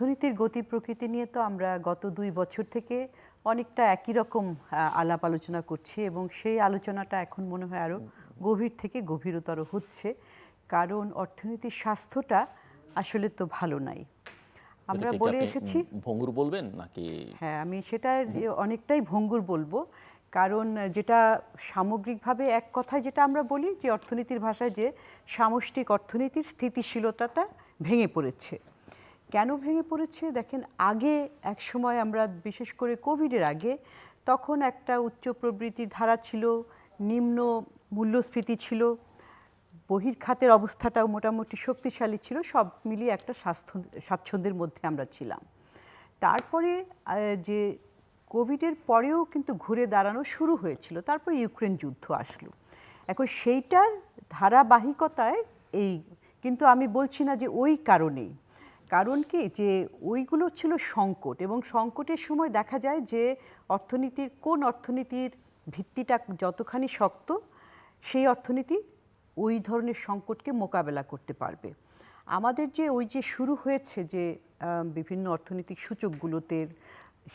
অর্থনীতির গতি প্রকৃতি নিয়ে তো আমরা গত দুই বছর থেকে অনেকটা একই রকম আলাপ আলোচনা করছি এবং সেই আলোচনাটা এখন মনে হয় আরও গভীর থেকে গভীরতর হচ্ছে। কারণ অর্থনীতির স্বাস্থ্যটা আসলে তো ভালো নাই। আমরা বলে এসেছি ভঙ্গুর বলবেন নাকি? হ্যাঁ আমি সেটা অনেকটাই ভঙ্গুর বলব। কারণ যেটা সামগ্রিকভাবে এক কথায় যেটা আমরা বলি যে অর্থনীতির ভাষায় যে সামষ্টিক অর্থনীতির স্থিতিশীলতাটা ভেঙে পড়েছে। কেন ভেঙে পড়েছে? দেখেন, আগে এক সময় আমরা বিশেষ করে কোভিডের আগে তখন একটা উচ্চ প্রবৃত্তির ধারা ছিল, নিম্ন মূল্যস্ফীতি ছিল, বহির্খাতের অবস্থাটাও মোটামুটি শক্তিশালী ছিল, সব মিলিয়ে একটা স্বাস্থ্য, স্বাচ্ছন্দ্যের মধ্যে আমরা ছিলাম। তারপরে যে কোভিডের পরেও কিন্তু ঘুরে দাঁড়ানো শুরু হয়েছিল, তারপরে ইউক্রেন যুদ্ধ আসলো। এখন সেইটার ধারাবাহিকতায় এই, কিন্তু আমি বলছি না যে ওই কারণেই কারণ কি? যে ওইগুলো ছিল সংকট এবং সংকটের সময় দেখা যায় যে অর্থনীতির কোন অর্থনীতির ভিত্তিটা যতখানি শক্ত, সেই অর্থনীতি ওই ধরনের সংকটকে মোকাবেলা করতে পারবে। আমাদের যে ওই যে শুরু হয়েছে যে বিভিন্ন অর্থনৈতিক সূচকগুলোতে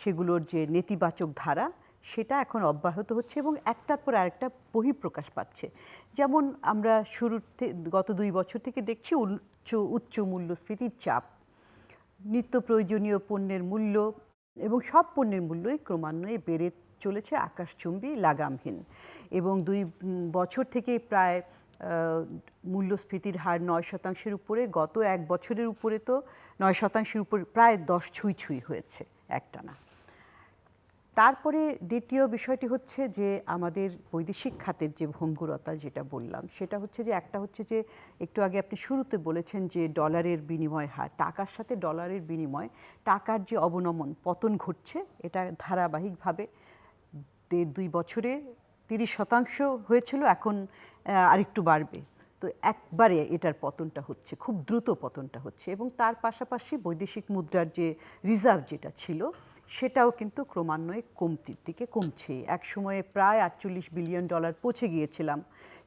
সেগুলোর যে নেতিবাচক ধারা, সেটা এখন অব্যাহত হচ্ছে এবং একটার পর আরেকটা বহিঃপ্রকাশ পাচ্ছে। যেমন আমরা শুরুতে গত দুই বছর থেকে দেখছি উচ্চ উচ্চ মূল্যস্ফীতির চাপ। নিত্য প্রয়োজনীয় পণ্যের মূল্য এবং সব পণ্যের মূল্যই ক্রমান্বয়ে বেড়ে চলেছে আকাশচুম্বী লাগামহীন এবং দুই বছর থেকে প্রায় মূল্যস্ফীতির হার নয় শতাংশের উপরে, গত এক বছরের উপরে তো নয় শতাংশের উপর প্রায় দশ ছুঁই ছুঁই হয়েছে একটানা। তারপরে দ্বিতীয় বিষয়টি হচ্ছে যে আমাদের বৈদেশিক খাতের যে ভঙ্গুরতা যেটা বললাম, সেটা হচ্ছে যে একটা হচ্ছে যে একটু আগে আপনি শুরুতে বলেছেন যে ডলারের বিনিময় হার, টাকার সাথে ডলারের বিনিময়, টাকার যে অবনমন, পতন ঘটছে, এটা ধারাবাহিকভাবে দেড় দুই বছরে তিরিশ শতাংশ হয়েছিল, এখন আরেকটু বাড়বে। তো একবারে এটার পতনটা হচ্ছে, খুব দ্রুত পতনটা হচ্ছে এবং তার পাশাপাশি বৈদেশিক মুদ্রার যে রিজার্ভ যেটা ছিল সেটাও কিন্তু ক্রমান্বয়ে কমতির দিকে কমছে। এক সময়ে প্রায় আটচল্লিশ বিলিয়ন ডলার পৌঁছে গিয়েছিলাম।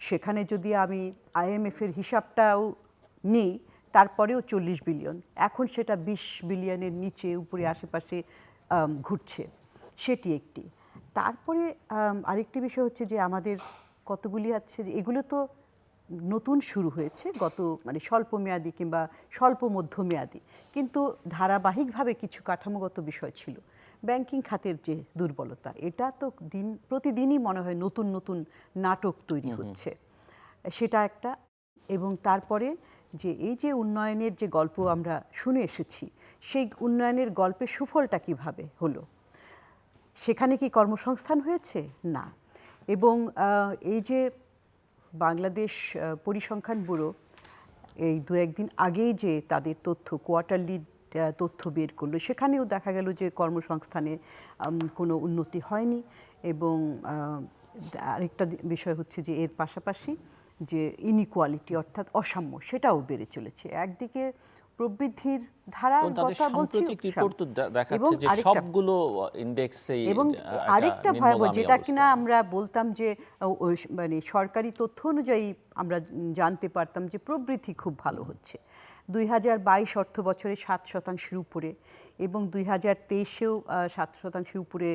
সেখানে যদি আমি আইএমএফের হিসাবটাও নিই, তারপরেও চল্লিশ বিলিয়ন। এখন সেটা বিশ বিলিয়নের নিচে, উপরে, আশেপাশে ঘুরছে। সেটি একটি। তারপরে আরেকটি বিষয় হচ্ছে যে আমাদের কতগুলি আছে, এগুলো তো নতুন শুরু হয়েছে গত মানে স্বল্প মেয়াদি কিংবা স্বল্প মধ্যমেয়াদী। কিন্তু ধারাবাহিকভাবে কিছু কাঠামোগত বিষয় ছিল। ব্যাংকিং খাতের যে দুর্বলতা এটা তো দিন প্রতিদিনই মনে হয় নতুন নতুন নাটক তৈরি হচ্ছে। সেটা একটা। এবং তারপরে যে এই যে উন্নয়নের যে গল্প আমরা শুনে এসেছি সেই উন্নয়নের গল্পের সুফলটা কীভাবে হলো? সেখানে কি কর্মসংস্থান হয়েছে? না। এবং এই যে বাংলাদেশ পরিসংখ্যান ব্যুরো এই দু একদিন আগেই যে তাদের তথ্য কোয়ার্টারলি তথ্য বের করল, সেখানেও দেখা গেল যে কর্মসংস্থানে কোনো উন্নতি হয়নি এবং আরেকটা বিষয় হচ্ছে যে এর পাশাপাশি যে ইনিকোয়ালিটি অর্থাৎ অসাম্য, সেটাও বেড়ে চলেছে। একদিকে প্রবৃদ্ধির ধারা কথা বলছি রিপোর্ট তো এবং দেখাচ্ছে যে সবগুলো ইন্ডেক্সেই এবং আরেকটা ভয়াবহ যেটা কিনা আমরা বলতাম যে মানে সরকারি তথ্য অনুযায়ী আমরা জানতে পারতাম যে প্রবৃদ্ধি খুব ভালো হচ্ছে। দুই হাজার বাইশ অর্থ বছরে সাত শতাংশের উপরে এবং দুই হাজার তেইশেও সাত শতাংশের উপরে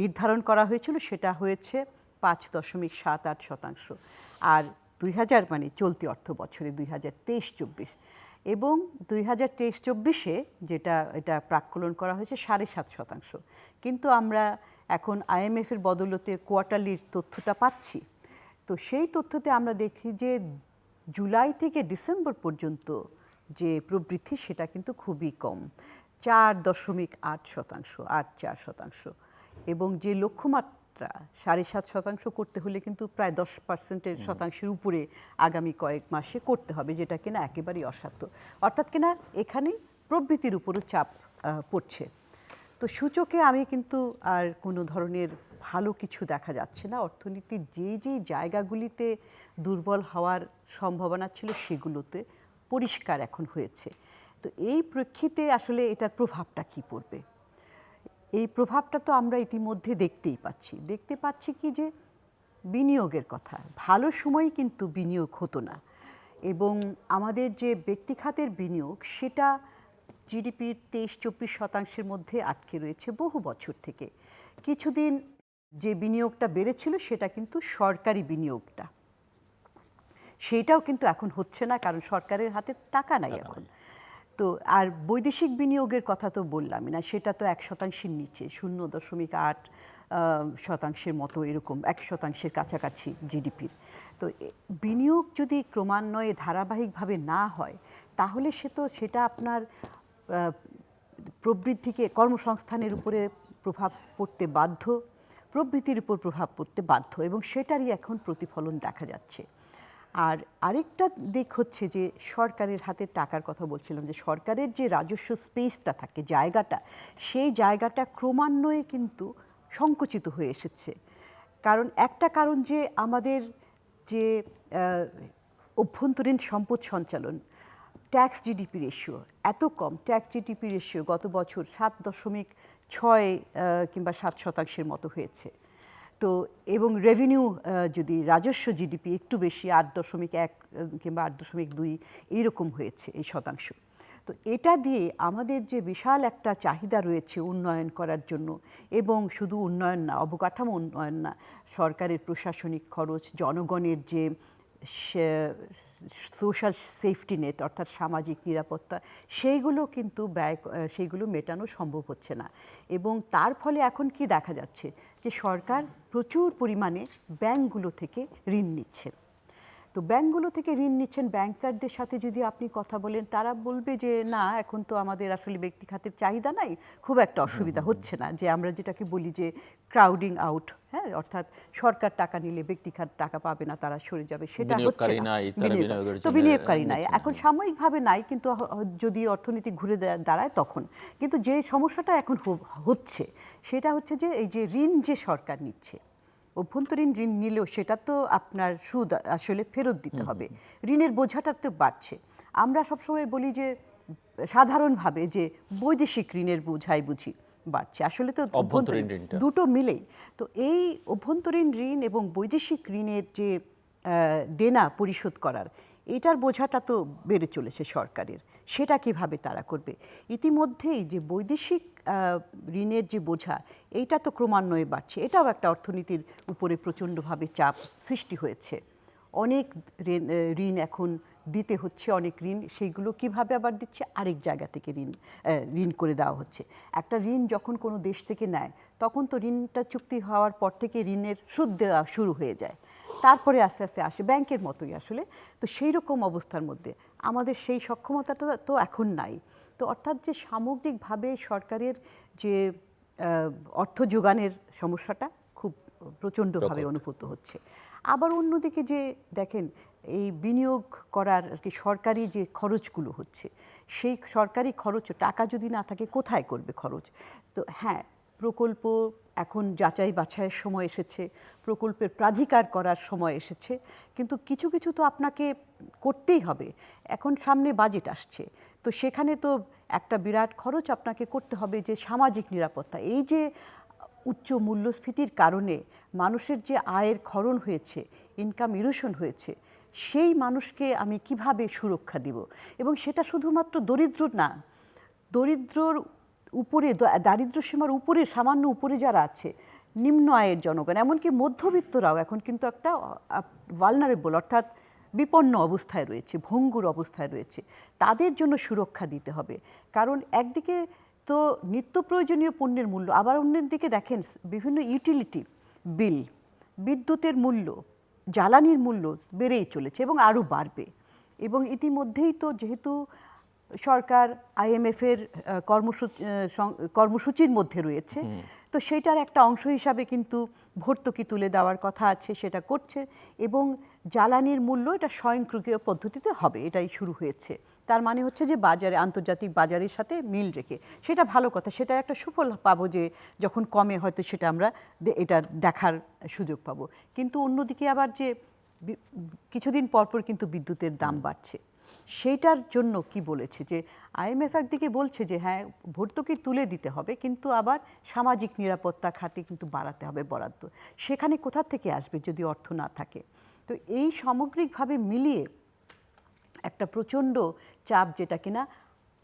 নির্ধারণ করা হয়েছিল সেটা হয়েছে পাঁচ দশমিক সাত আট শতাংশ। আর দুই হাজার মানে চলতি অর্থ বছরে দুই হাজার তেইশ চব্বিশ। এবং দুই হাজার তেইশ চব্বিশে যেটা এটা প্রাক্কলন করা হয়েছে সাড়ে সাত শতাংশ। কিন্তু আমরা এখন আইএমএফের বদলতে কোয়ার্টারলির তথ্যটা পাচ্ছি। তো সেই তথ্যতে আমরা দেখি যে জুলাই থেকে ডিসেম্বর পর্যন্ত যে প্রবৃদ্ধি সেটা কিন্তু খুবই কম। চার দশমিক আট শতাংশ, আট চার শতাংশ। এবং যে লক্ষ্যমাত্রা সাড়ে সাত শতাংশ করতে হলে কিন্তু প্রায় দশ পার্সেন্টের শতাংশের উপরে আগামী কয়েক মাসে করতে হবে যেটা কিনা একেবারেই অসাধ্য। অর্থাৎ কিনা এখানে প্রবৃত্তির উপরও চাপ পড়ছে। তো সূচকে আমি কিন্তু আর কোনো ধরনের ভালো কিছু দেখা যাচ্ছে না। অর্থনীতির যে যে জায়গাগুলিতে দুর্বল হওয়ার সম্ভাবনা ছিল সেগুলোতে পরিষ্কার এখন হয়েছে। তো এই প্রেক্ষিতে আসলে এটার প্রভাবটা কি পড়বে? এই প্রভাবটা তো আমরা ইতিমধ্যে দেখতেই পাচ্ছি। দেখতে পাচ্ছি কি যে বিনিয়োগের কথা। ভালো সময় কিন্তু বিনিয়োগ হতো না এবং আমাদের যে ব্যক্তিখাতের বিনিয়োগ সেটা জিডিপির তেইশ চব্বিশ শতাংশের মধ্যে আটকে রয়েছে বহু বছর থেকে। কিছুদিন যে বিনিয়োগটা বেড়েছিল সেটা কিন্তু সরকারি বিনিয়োগটা। সেইটাও কিন্তু এখন হচ্ছে না কারণ সরকারের হাতে টাকা নাই। এখন। তো আর বৈদেশিক বিনিয়োগের কথা তো বললামই না, সেটা তো এক শতাংশের নিচে, শূন্য দশমিক আট শতাংশের মতো এরকম, এক শতাংশের কাছাকাছি জিডিপির তো বিনিয়োগ যদি ক্রমান্বয়ে ধারাবাহিকভাবে না হয়, তাহলে সে তো সেটা আপনার প্রবৃদ্ধিকে, কর্মসংস্থানের উপরে প্রভাব পড়তে বাধ্য, প্রবৃত্তির উপর প্রভাব পড়তে বাধ্য এবং সেটারই এখন প্রতিফলন দেখা যাচ্ছে। আর আরেকটা দিক হচ্ছে যে সরকারের হাতে টাকার কথা বলছিলাম, যে সরকারের যে রাজস্ব স্পেসটা থাকে, জায়গাটা, সেই জায়গাটা ক্রমান্বয়ে কিন্তু সংকুচিত হয়ে এসেছে। কারণ একটা কারণ যে আমাদের যে অভ্যন্তরীণ সম্পদ সঞ্চালন ট্যাক্স জিডিপি রেশিও এত কম। ট্যাক্স জিডিপি রেশিও গত বছর সাত দশমিক ছয় কিংবা সাত শতাংশের মতো হয়েছে। তো এবং রেভিনিউ যদি রাজস্ব জিডিপি একটু বেশি, আট দশমিক এক কিংবা আট দশমিক দুই, এইরকম হয়েছে এই শতাংশ। তো এটা দিয়ে আমাদের যে বিশাল একটা চাহিদা রয়েছে উন্নয়ন করার জন্য, এবং শুধু উন্নয়ন না, অবকাঠামো উন্নয়ন না, সরকারের প্রশাসনিক খরচ, জনগণের যে সোশ্যাল সেফটি নেট, অর্থাৎ সামাজিক নিরাপত্তা, সেইগুলো কিন্তু ব্যয় সেইগুলো মেটানো সম্ভব হচ্ছে না। এবং তার ফলে এখন কি দেখা যাচ্ছে? যে সরকার প্রচুর পরিমাণে ব্যাংকগুলো থেকে ঋণ নিচ্ছে। তো ব্যাংকগুলো থেকে ঋণ নিচ্ছেন ব্যাংকারদের সাথে যদি আপনি কথা বলেন তারা বলবে যে না এখন তো আমাদের আসলে ব্যক্তি খাতের চাহিদা নাই খুব একটা অসুবিধা হচ্ছে না। যে আমরা যেটাকে বলি যে ক্রাউডিং আউট হ্যাঁ অর্থাৎ সরকার টাকা নিলে ব্যক্তি খাত টাকা পাবে না তারা সরে যাবে সেটা হচ্ছে না। তো বিনিয়োগকারী নাই। এখন সাময়িকভাবে নাই কিন্তু যদি অর্থনীতি ঘুরে দাঁড়ায় তখন। কিন্তু যে সমস্যাটা এখন হচ্ছে সেটা হচ্ছে যে এই যে ঋণ যে সরকার নিচ্ছে অভ্যন্তরীণ ঋণ নিলেও সেটা তো আপনার সুদ আসলে ফেরত দিতে হবে। ঋণের বোঝাটা তো বাড়ছে। আমরা সবসময় বলি যে সাধারণভাবে যে বৈদেশিক ঋণের বোঝাই বুঝি বাড়ছে। আসলে তো অভ্যন্তরীণ ঋণ দুটো মিলেই। তো এই অভ্যন্তরীণ ঋণ এবং বৈদেশিক ঋণের যে আহ, দেনা পরিশোধ করার এটার বোঝাটা তো বেড়ে চলেছে সরকারের। সেটা কীভাবে তারা করবে? ইতিমধ্যেই যে বৈদেশিক ঋণের যে বোঝা, এইটা তো ক্রমান্বয়ে বাড়ছে। এটাও একটা অর্থনীতির উপরে প্রচণ্ডভাবে চাপ সৃষ্টি হয়েছে। অনেক ঋণ এখন দিতে হচ্ছে, অনেক ঋণ, সেইগুলো কীভাবে আবার দিচ্ছে? আরেক জায়গা থেকে ঋণ ঋণ করে দেওয়া হচ্ছে। একটা ঋণ যখন কোনো দেশ থেকে নেয়, তখন তো ঋণটা চুক্তি হওয়ার পর থেকে ঋণের সুদ দেওয়া শুরু হয়ে যায়। তারপরে আস্তে আস্তে আসে ব্যাংকের মতোই আসলে। তো সেই রকম অবস্থার মধ্যে আমাদের সেই সক্ষমতাটা তো এখন নাই। তো অর্থাৎ যে সামগ্রিকভাবে সরকারের যে অর্থ যোগানের সমস্যাটা খুব প্রচণ্ডভাবে। অনুভূত হচ্ছে। আবার অন্যদিকে যে দেখেন এই বিনিয়োগ করার আর কি সরকারি যে খরচগুলো হচ্ছে সেই সরকারি খরচ টাকা যদি না থাকে কোথায় করবে খরচ? তো হ্যাঁ প্রকল্প এখন যাচাই বাছাইয়ের সময় এসেছে, প্রকল্পের প্রাধিকার করার সময় এসেছে, কিন্তু কিছু কিছু তো আপনাকে করতেই হবে। এখন সামনে বাজেট আসছে, তো সেখানে তো একটা বিরাট খরচ আপনাকে করতে হবে যে সামাজিক নিরাপত্তা। এই যে উচ্চ মূল্যস্ফীতির কারণে মানুষের যে আয়ের ক্ষরণ হয়েছে ইনকাম ইরোশন হয়েছে, সেই মানুষকে আমি কীভাবে সুরক্ষা দিব? এবং সেটা শুধুমাত্র দরিদ্র না, দরিদ্রর উপরে, দ- দারিদ্র্য সীমার উপরে, সামান্য উপরে যারা আছে, নিম্ন আয়ের জনগণ, এমনকি মধ্যবিত্তরাও এখন কিন্তু একটা ভালনারেবল অর্থাৎ বিপন্ন অবস্থায় রয়েছে, ভঙ্গুর অবস্থায় রয়েছে। তাদের জন্য সুরক্ষা দিতে হবে। কারণ একদিকে তো নিত্য প্রয়োজনীয় পণ্যের মূল্য, আবার অন্যের দিকে দেখেন বিভিন্ন ইউটিলিটি বিল বিদ্যুতের মূল্য, জ্বালানির মূল্য বেড়েই চলেছে এবং আরও বাড়বে। এবং ইতিমধ্যেই তো যেহেতু সরকার আইএমএফের কর্মসূচি কর্মসূচির মধ্যে রয়েছে। তো সেটার একটা অংশ হিসাবে কিন্তু ভর্তুকি তুলে দেওয়ার কথা আছে সেটা করছে এবং জ্বালানির মূল্য এটা স্বয়ংক্রিয় পদ্ধতিতে হবে এটাই শুরু হয়েছে। তার মানে হচ্ছে যে বাজারে আন্তর্জাতিক বাজারের সাথে মিল রেখে। সেটা ভালো কথা সেটা একটা সুফল পাবো যে যখন কমে হয়তো সেটা আমরা এটা দেখার সুযোগ পাবো। কিন্তু অন্যদিকে আবার যে কিছুদিন পরপর কিন্তু বিদ্যুতের দাম বাড়ছে। সেইটার জন্য কি বলেছে? যে আইএমএফ একদিকে বলছে যে হ্যাঁ ভর্তুকি তুলে দিতে হবে, কিন্তু আবার সামাজিক নিরাপত্তা খাতে কিন্তু বাড়াতে হবে বরাদ্দ। সেখানে কোথা থেকে আসবে যদি অর্থ না থাকে? তো এই সামগ্রিকভাবে মিলিয়ে একটা প্রচণ্ড চাপ যেটা কিনা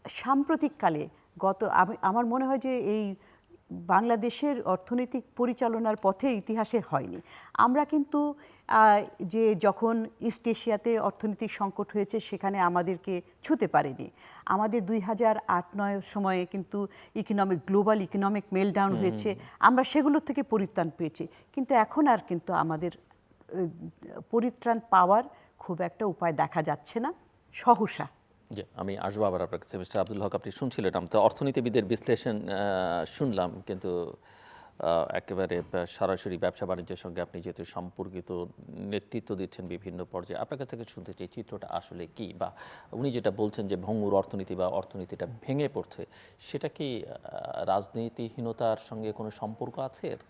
সাম্প্রতিককালে গত, আমি, আমার মনে হয় যে এই বাংলাদেশের অর্থনৈতিক পরিচালনার পথে ইতিহাসে হয়নি। আমরা কিন্তু যে যখন ইস্ট এশিয়াতে অর্থনৈতিক সংকট হয়েছে সেখানে আমাদেরকে ছুতে পারেনি। আমাদের দুই হাজার আট নয় সময়ে কিন্তু ইকোনমিক গ্লোবাল ইকোনমিক মেলডাউন হয়েছে। আমরা সেগুলোর থেকে পরিত্রাণ পেয়েছি। কিন্তু এখন আর কিন্তু আমাদের পরিত্রাণ পাওয়ার খুব একটা উপায় দেখা যাচ্ছে না। সহসা। আমি আসব আবার আপনার কাছে মিস্টার আব্দুল হক, আপনি শুনছিলেন আমি তো অর্থনীতিবিদের বিশ্লেষণ শুনলাম কিন্তু একেবারে সরাসরি ব্যবসা বাণিজ্যের সঙ্গে আপনি যেহেতু সম্পর্কিত নেতৃত্ব দিচ্ছেন বিভিন্ন পর্যায়ে, আপনার কাছ থেকে শুনতে চাই চিত্রটা আসলে কি বা উনি যেটা বলছেন যে ভঙ্গুর অর্থনীতি বা অর্থনীতিটা ভেঙে পড়ছে, সেটা কি রাজনীতিহীনতার সঙ্গে কোনো সম্পর্ক আছে এর?